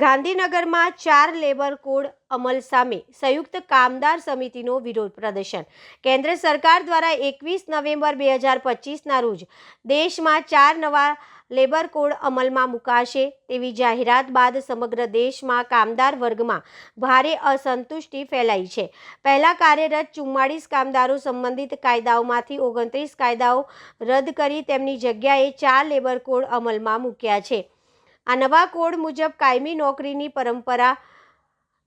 ગાંધીનગરમાં ચાર labour code અમલ સામે સંયુક્ત કામદાર સમિતિનો વિરોધ પ્રદર્શન. કેન્દ્ર સરકાર દ્વારા એકવીસ નવેમ્બર બે હજાર પચીસના રોજ દેશમાં ચાર નવા લેબર કોડ અમલમાં મુકાશે તેવી જાહેરાત બાદ સમગ્ર દેશમાં કામદાર વર્ગમાં ભારે અસંતુષ્ટિ ફેલાઈ છે. પહેલાં કાર્યરત ચુમ્માળીસ કામદારો સંબંધિત કાયદાઓમાંથી ઓગણત્રીસ કાયદાઓ રદ કરી તેમની જગ્યાએ ચાર લેબર કોડ અમલમાં મૂક્યા છે. આ નવા કોડ મુજબ કાયમી નોકરીની પરંપરા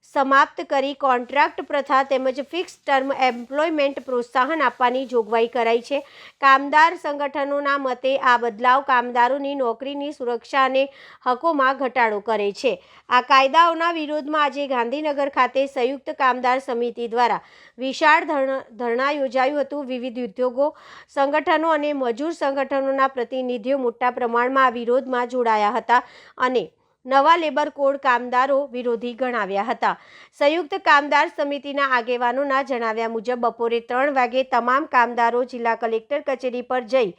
સમાપ્ત કરી કોન્ટ્રાક્ટ પ્રથા તેમજ ફિક્સ ટર્મ એમ્પ્લોયમેન્ટ પ્રોત્સાહન આપવાની જોગવાઈ કરાઈ છે. કામદાર સંગઠનોના મતે આ બદલાવ કામદારોની નોકરીની સુરક્ષા અને હકોમાં ઘટાડો કરે છે. આ કાયદાઓના વિરોધમાં આજે ગાંધીનગર ખાતે સંયુક્ત કામદાર સમિતિ દ્વારા વિશાળ ધરણા યોજાયું હતું. વિવિધ ઉદ્યોગો, સંગઠનો અને મજૂર સંગઠનોના પ્રતિનિધિઓ મોટા પ્રમાણમાં આ વિરોધમાં જોડાયા હતા અને નવા લેબર કોડ કામદારો વિરોધી ગણાવ્યા હતા. સંયુક્ત કામદાર સમિતિના આગેવાનોના જણાવ્યા મુજબ, બપોરે ત્રણ વાગે તમામ કામદારો જિલ્લા કલેક્ટર કચેરી પર જઈ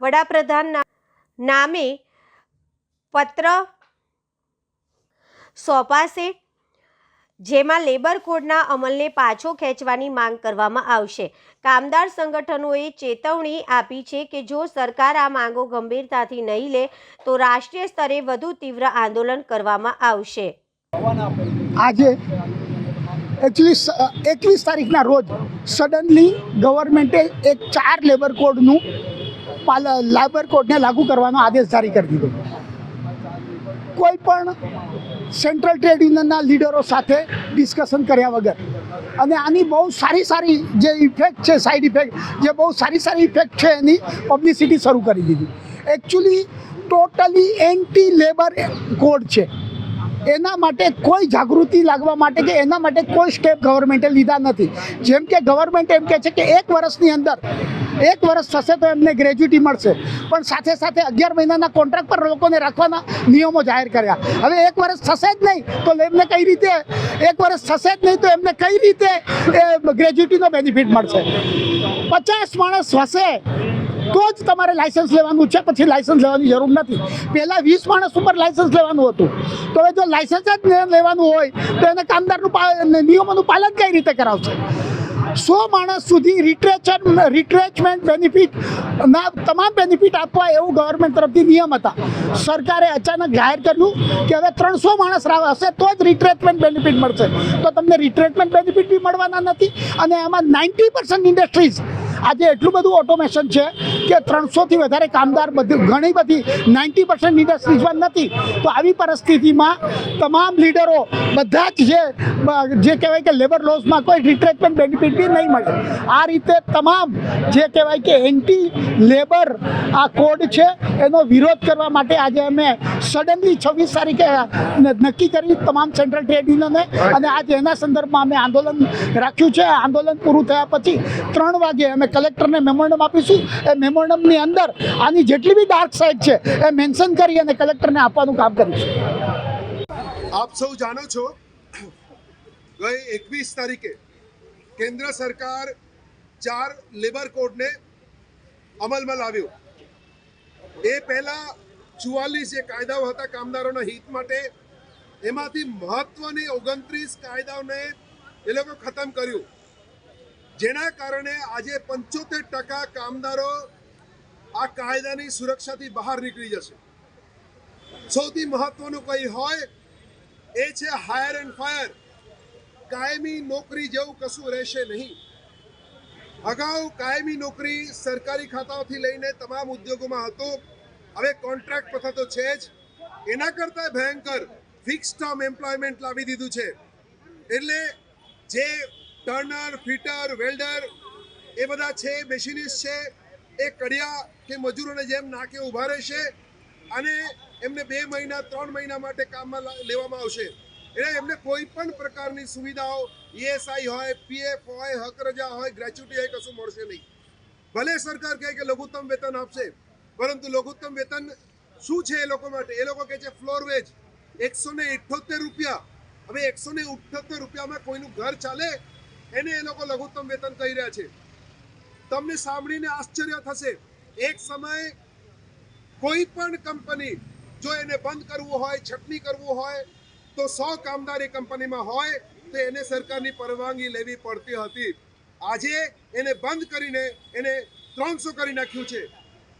વડાપ્રધાનના નામે પત્ર સોંપાશે. જેમાં લેબર કોડના અમલને પાછો ખેંચવાની માંગ કરવામાં આવશે. કામદાર સંગઠનોએ ચેતવણી આપી છે કે જો સરકાર આ માંગો ગંભીરતાથી નહીં લે, તો રાષ્ટ્રીય સ્તરે વધુ તીવ્ર આંદોલન કરવામાં આવશે. આજે એકવીસ એકવીસ તારીખના રોજ સડનલી ગવર્મેન્ટે એક ચાર લેબર કોડનું લેબર કોડને લાગુ કરવાનો આદેશ જારી કરી દીધો. કોઈ પણ સેન્ટ્રલ ટ્રેડ યુનિયનના લીડરો સાથે ડિસ્કશન કર્યા વગર. અને આની બહુ સારી સારી જે ઇફેક્ટ છે સાઈડ ઇફેક્ટ જે બહુ સારી સારી ઇફેક્ટ છે એની પબ્લિસિટી શરૂ કરી દીધી. Actually totally anti labour code છે. એના માટે કોઈ જાગૃતિ લાગવા માટે કે એના માટે કોઈ સ્ટેપ ગવર્મેન્ટે લીધા નથી. જેમ કે ગવર્મેન્ટ એમ કહે છે કે એક વર્ષની અંદર, એક વર્ષ થશે તો એમને ગ્રેજ્યુટી મળશે. પણ સાથે સાથે અગિયાર મહિનાના કોન્ટ્રાક્ટ પર લોકોને રાખવાના નિયમો જાહેર કર્યા. હવે એક વર્ષ થશે જ નહીં તો એમને કઈ રીતે, એક વર્ષ થશે જ નહીં તો એમને કઈ રીતે, એ ગ્રેજ્યુટીનો બેનિફિટ મળશે? પચાસ માણસ હશે. તો જ તમારે લાયસન્સ લેવાનું છે. પછી લાયસન્સ લેવાની જરૂર નથી. પહેલાં વીસ માણસ ઉપર લાયસન્સ લેવાનું હતું. તો હવે જો લાયસન્સ જ લેવાનું હોય, તો એને કામદારનું નિયમોનું પાલન કઈ રીતે કરાવશે? સો માણસ સુધી રિટ્રેચર રિટ્રેચમેન્ટ બેનિફિટ ના, તમામ બેનિફિટ આપવા એવું ગવર્મેન્ટ તરફથી નિયમ હતા. સરકારે અચાનક જાહેર કર્યું કે હવે ત્રણસો માણસ રાવ હશે, તો જ રિટ્રેચમેન્ટ બેનિફિટ મળશે. તો તમને રિટ્રેચમેન્ટ બેનિફિટ બી મળવાના નથી અને એમાં નાઇન્ટી પર્સન્ટ ઇન્ડસ્ટ્રીઝ આજે એટલું બધું ઓટોમેશન છે કે ત્રણસોથી વધારે કામદાર બધું, ઘણી બધી નાઇન્ટી પર્સન્ટ ઇન્ડસ્ટ્રીઝમાં નથી. તો આવી પરિસ્થિતિમાં તમામ લીડરો બધા જ જે જે કહેવાય કે લેબર લોસમાં કોઈ રિટ્રેચમેન્ટ બેનિફિટ બી નહીં મળે. આ રીતે તમામ જે કહેવાય કે એન્ટી લેબર આ કોડ છે, એનો વિરોધ કરવા માટે આજે અમે સડનલી છવ્વીસ તારીખે નક્કી કરી તમામ સેન્ટ્રલ ટ્રેડ યુનિયને અને આજે એના સંદર્ભમાં અમે આંદોલન રાખ્યું છે. આંદોલન પૂરું થયા પછી ત્રણ વાગે અમે કલેક્ટરને મેમોરન્ડમ આપીશું. એ મેમોરન્ડમની અંદર આની જેટલી બી ડાર્ક સાઇડ છે, એ મેન્શન કરી અને કલેક્ટરને આપવાનું કામ કરીશું. આપ સૌ જાણો છો, ગઈ એકવીસ તારીખે કેન્દ્ર સરકાર ચાર લેબર કોડને અમલમાં લાવ્યો. એ પહેલા ચુવાલીસ જે કાયદાઓ હતા કામદારોના હિત માટે, એમાંથી મહત્વની ઓગણત્રીસ કાયદાઓને એ લોકો ખતમ કર્યું. જેના કારણે આજે પંચોતેર ટકા કામદારો આ કાયદાની સુરક્ષાથી બહાર નીકળી જશે. સૌથી મહત્વનું કંઈ હોય, એ છે હાયર એન્ડ ફાયર કાયમી નોકરી જેવું કશું રહેશે નહીં. અગાઉ કાયમી નોકરી સરકારી ખાતાઓથી લઈને તમામ ઉદ્યોગોમાં હતો. હવે કોન્ટ્રાક્ટ પ્રથા તો છે જ. એના કરતાં ભયંકર ફિક્સ ટર્મ એમ્પ્લોયમેન્ટ લાવી દીધું છે. એટલે જે ટર્નર, ફિટર, વેલ્ડર એ બધા છે મેશિનિસ્ટ છે. એ કડિયા કે મજૂરોને જેમ નાકે ઊભા રહેશે અને એમને બે મહિના, ત્રણ મહિના માટે કામમાં લેવામાં આવશે. એટલે એમને કોઈ પણ પ્રકારની સુવિધાઓ ઈએસઆઈ હોય પીએફ હોય હક રજા હોય ગ્રેચ્યુટી હોય કશું મળશે નહીં. ભલે સરકાર કહે કે લઘુત્તમ વેતન આપશે, પરંતુ લઘુત્તમ વેતન શું છે એ લોકો માટે? એ લોકો કહે છે ફ્લોર વેજ. એકસો ને રૂપિયા. હવે એકસો ને રૂપિયામાં કોઈનું ઘર ચાલે? એને એ લોકો લઘુત્તમ વેતન કહી રહ્યા છે. તમને સાંભળીને આશ્ચર્ય થશે, એક સમય કોઈ પણ કંપની જો એને બંધ કરવું હોય, છટણી કરવું હોય, તો સો કામદાર એ કંપનીમાં હોય, તો એને સરકારની પરવાનગી લેવી પડતી હતી. આજે એને બંધ કરીને એને ત્રણસો કરી નાખ્યું છે.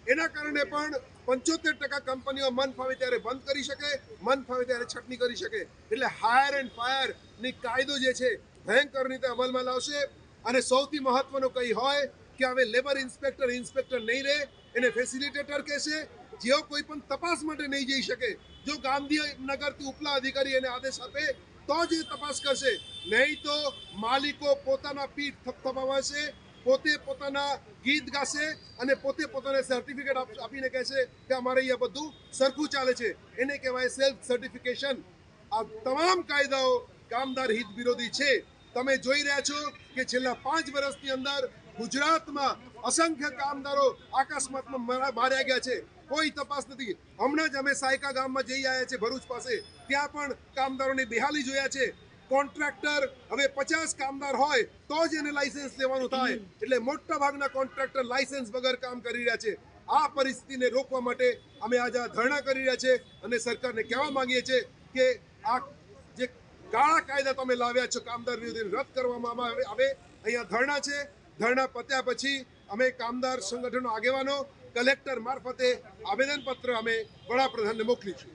એના કારણે પણ પંચોતેર ટકા કંપનીઓ મન ફાવે ત્યારે બંધ કરી શકે, મન ફાવે ત્યારે છટણી કરી શકે. એટલે હાયર એન્ડ ફાયરની કાયદો જે છે, ભયંકર રીતે અમલમાં લાવશે. અને સૌથી મહત્વનું કંઈ હોય કે હવે લેબર ઇન્સ્પેક્ટર ઇન્સ્પેક્ટર નહીં રહે, એને ફેસિલિટેટર કહેશે. જેઓ કોઈ પણ તપાસ માટે નહીં જઈ શકે, જો ગાંધીનગરથી ઉપલા અધિકારી એને આદેશ આપે, તો જ એ તપાસ કરશે. નહીં તો માલિકો પોતાના પીઠ થપથપાવશે પોતે પોતાના ગીત ગાશે અને પોતે પોતાને સર્ટિફિકેટ આપીને કહેશે કે અમારે અહીંયા બધું સરખું ચાલે છે. એને કહેવાય સેલ્ફ સર્ટિફિકેશન આ તમામ કાયદાઓ કામદાર હિત વિરોધી છે. તમે જોઈ રહ્યા છો કે છેલ્લા પાંચ વર્ષની અંદર ગુજરાતમાં અસંખ્ય કામદારો અકસ્માતમાં માર્યા ગયા છે. કોઈ તપાસ નથી. હમણાં જ અમે સાયકા ગામમાં જઈ આવ્યા છે ભરૂચ પાસે. ત્યાં પણ કામદારોની બેહાલી જોયા છે. કોન્ટ્રાક્ટર હવે પચાસ કામદાર હોય, તો જ એને લાયસન્સ લેવાનું થાય. એટલે મોટા ભાગના કોન્ટ્રાક્ટર લાયસન્સ વગર કામ કરી રહ્યા છે. આ પરિસ્થિતિને રોકવા માટે અમે આજે આ ધરણા કરી રહ્યા છે અને સરકારને કહેવા માંગીએ છીએ કે આ જે કાળા કાયદા તમે લાવ્યા છો કામદાર વિરોધી રદ કરવામાં આવે અહીંયા ધરણા છે. ધરણા પત્યા પછી અમે કામદાર સંગઠનો આગેવાનો, કલેક્ટર મારફતે આવેદનપત્ર અમે વડાપ્રધાનને મોકલીશું.